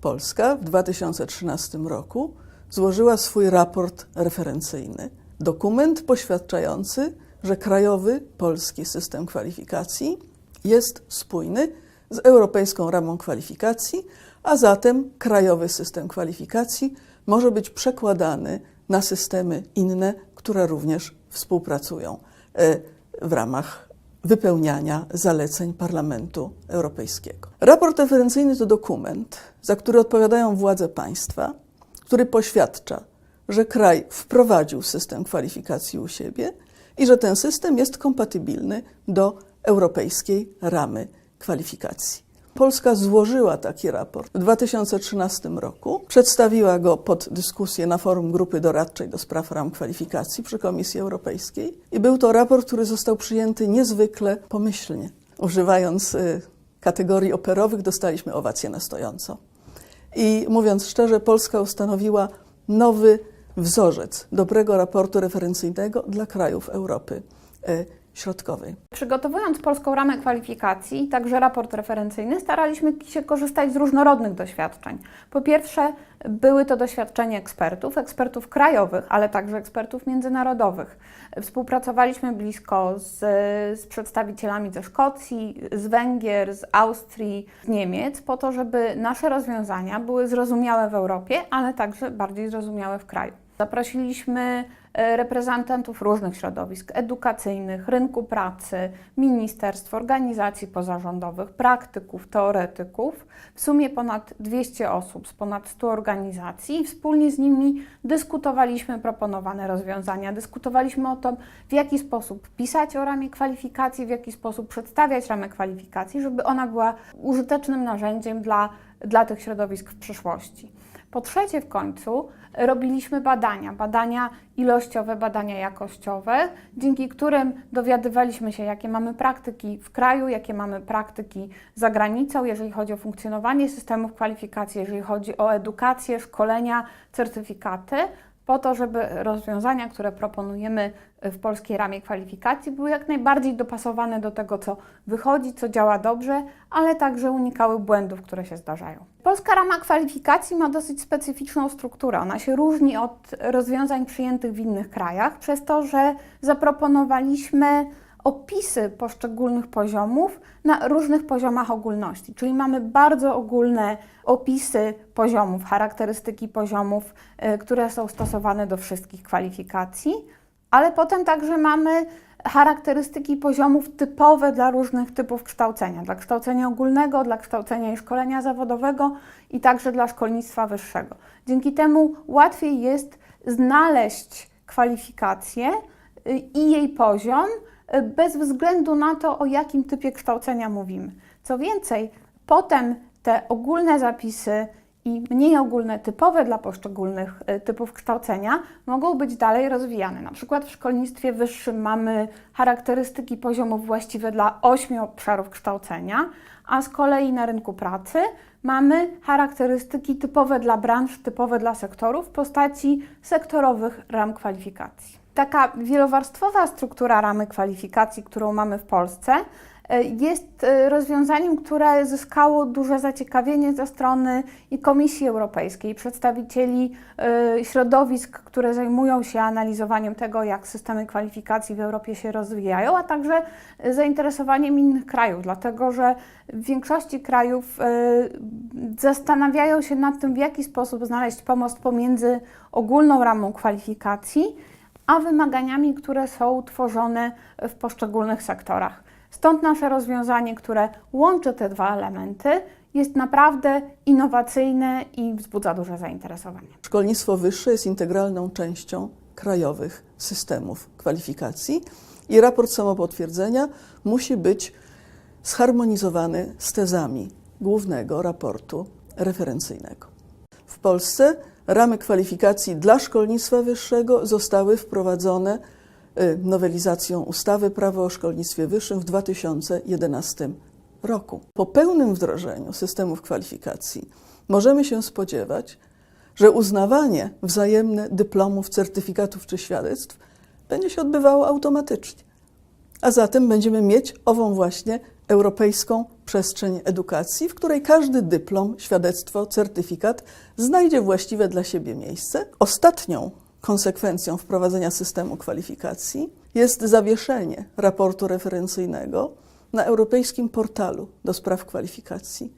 Polska w 2013 roku złożyła swój raport referencyjny. Dokument poświadczający, że krajowy polski system kwalifikacji jest spójny z europejską ramą kwalifikacji, a zatem krajowy system kwalifikacji może być przekładany na systemy inne, które również współpracują e, w ramach wypełniania zaleceń Parlamentu Europejskiego. Raport referencyjny to dokument, za który odpowiadają władze państwa, który poświadcza, że kraj wprowadził system kwalifikacji u siebie i że ten system jest kompatybilny do europejskiej ramy kwalifikacji. Polska złożyła taki raport w 2013 roku, przedstawiła go pod dyskusję na forum grupy doradczej do spraw ram kwalifikacji przy Komisji Europejskiej i był to raport, który został przyjęty niezwykle pomyślnie. Używając y, kategorii operowych, dostaliśmy owację na stojąco. I mówiąc szczerze, Polska ustanowiła nowy wzorzec dobrego raportu referencyjnego dla krajów Europy Przygotowując polską ramę kwalifikacji, także raport referencyjny, staraliśmy się korzystać z różnorodnych doświadczeń. Po pierwsze, były to doświadczenia ekspertów, ekspertów krajowych, ale także ekspertów międzynarodowych. Współpracowaliśmy blisko z, z przedstawicielami ze Szkocji, z Węgier, z Austrii, z Niemiec, po to, żeby nasze rozwiązania były zrozumiałe w Europie, ale także bardziej zrozumiałe w kraju. Zaprosiliśmy reprezentantów różnych środowisk edukacyjnych, rynku pracy, ministerstw, organizacji pozarządowych, praktyków, teoretyków. W sumie ponad 200 osób z ponad 100 organizacji i wspólnie z nimi dyskutowaliśmy proponowane rozwiązania. Dyskutowaliśmy o tym, w jaki sposób pisać o ramie kwalifikacji, w jaki sposób przedstawiać ramę kwalifikacji, żeby ona była użytecznym narzędziem dla, dla tych środowisk w przyszłości. Po trzecie, w końcu robiliśmy badania, badania ilościowe, badania jakościowe, dzięki którym dowiadywaliśmy się, jakie mamy praktyki w kraju, jakie mamy praktyki za granicą, jeżeli chodzi o funkcjonowanie systemów kwalifikacji, jeżeli chodzi o edukację, szkolenia, certyfikaty, po to, żeby rozwiązania, które proponujemy w polskiej ramie kwalifikacji, były jak najbardziej dopasowane do tego, co wychodzi, co działa dobrze, ale także unikały błędów, które się zdarzają. Polska rama kwalifikacji ma dosyć specyficzną strukturę. Ona się różni od rozwiązań przyjętych w innych krajach, przez to, że zaproponowaliśmy opisy poszczególnych poziomów na różnych poziomach ogólności. Czyli mamy bardzo ogólne opisy poziomów, charakterystyki poziomów, y, które są stosowane do wszystkich kwalifikacji, ale potem także mamy charakterystyki poziomów typowe dla różnych typów kształcenia, dla kształcenia ogólnego, dla kształcenia i szkolenia zawodowego i także dla szkolnictwa wyższego. Dzięki temu łatwiej jest znaleźć kwalifikację y, i jej poziom, bez względu na to, o jakim typie kształcenia mówimy. Co więcej, potem te ogólne zapisy i mniej ogólne, typowe dla poszczególnych y, typów kształcenia mogą być dalej rozwijane. Na przykład w szkolnictwie wyższym mamy charakterystyki poziomów właściwe dla ośmiu obszarów kształcenia, a z kolei na rynku pracy mamy charakterystyki typowe dla branż, typowe dla sektorów w postaci sektorowych ram kwalifikacji. Taka wielowarstwowa struktura ramy kwalifikacji, którą mamy w Polsce, jest e, rozwiązaniem, które zyskało duże zaciekawienie ze strony i Komisji Europejskiej, przedstawicieli e, środowisk, które zajmują się analizowaniem tego, jak systemy kwalifikacji w Europie się rozwijają, a także zainteresowaniem innych krajów, dlatego że w większości krajów e, zastanawiają się nad tym, w jaki sposób znaleźć pomost pomiędzy ogólną ramą kwalifikacji, a wymaganiami, które są tworzone w poszczególnych sektorach. Stąd nasze rozwiązanie, które łączy te dwa elementy, jest naprawdę innowacyjne i wzbudza duże zainteresowanie. Szkolnictwo wyższe jest integralną częścią krajowych systemów kwalifikacji i raport samopotwierdzenia musi być zharmonizowany z tezami głównego raportu referencyjnego. W Polsce ramy kwalifikacji dla szkolnictwa wyższego zostały wprowadzone y, nowelizacją ustawy Prawo o szkolnictwie wyższym w 2011 roku. Po pełnym wdrożeniu systemów kwalifikacji możemy się spodziewać, że uznawanie wzajemne dyplomów, certyfikatów czy świadectw będzie się odbywało automatycznie. A zatem będziemy mieć ową właśnie europejską przestrzeń edukacji, w której każdy dyplom, świadectwo, certyfikat znajdzie właściwe dla siebie miejsce. Ostatnią konsekwencją wprowadzenia systemu kwalifikacji jest zawieszenie raportu referencyjnego na europejskim portalu do spraw kwalifikacji.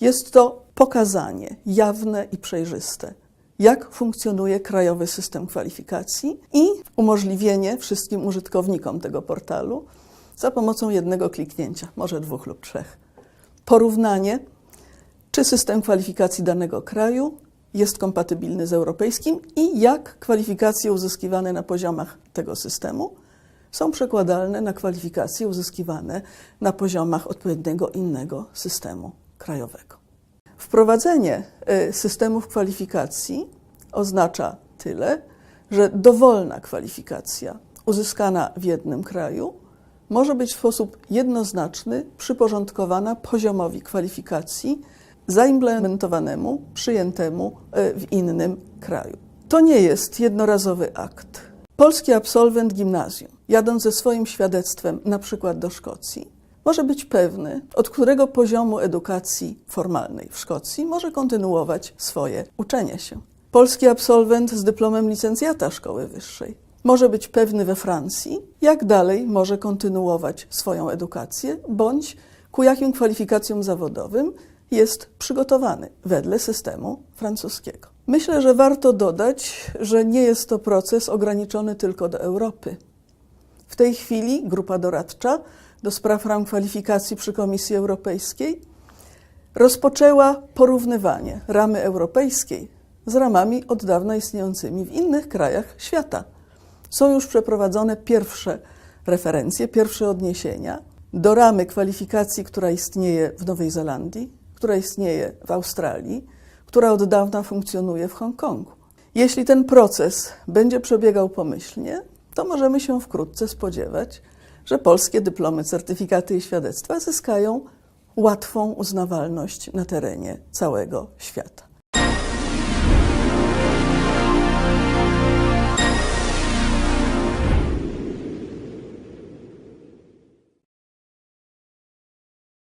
Jest to pokazanie jawne i przejrzyste, jak funkcjonuje krajowy system kwalifikacji i umożliwienie wszystkim użytkownikom tego portalu za pomocą jednego kliknięcia, może dwóch lub trzech. Porównanie, czy system kwalifikacji danego kraju jest kompatybilny z europejskim i jak kwalifikacje uzyskiwane na poziomach tego systemu są przekładalne na kwalifikacje uzyskiwane na poziomach odpowiedniego innego systemu krajowego. Wprowadzenie y, systemów kwalifikacji oznacza tyle, że dowolna kwalifikacja uzyskana w jednym kraju może być w sposób jednoznaczny przyporządkowana poziomowi kwalifikacji zaimplementowanemu, przyjętemu y, w innym kraju. To nie jest jednorazowy akt. Polski absolwent gimnazjum, jadąc ze swoim świadectwem na przykład do Szkocji, może być pewny, od którego poziomu edukacji formalnej w Szkocji może kontynuować swoje uczenie się. Polski absolwent z dyplomem licencjata szkoły wyższej może być pewny we Francji, jak dalej może kontynuować swoją edukację, bądź ku jakim kwalifikacjom zawodowym jest przygotowany wedle systemu francuskiego. Myślę, że warto dodać, że nie jest to proces ograniczony tylko do Europy. W tej chwili grupa doradcza do spraw ram kwalifikacji przy Komisji Europejskiej rozpoczęła porównywanie ramy europejskiej z ramami od dawna istniejącymi w innych krajach świata. Są już przeprowadzone pierwsze referencje, pierwsze odniesienia do ramy kwalifikacji, która istnieje w Nowej Zelandii, która istnieje w Australii, która od dawna funkcjonuje w Hongkongu. Jeśli ten proces będzie przebiegał pomyślnie, to możemy się wkrótce spodziewać, że polskie dyplomy, certyfikaty i świadectwa zyskają łatwą uznawalność na terenie całego świata.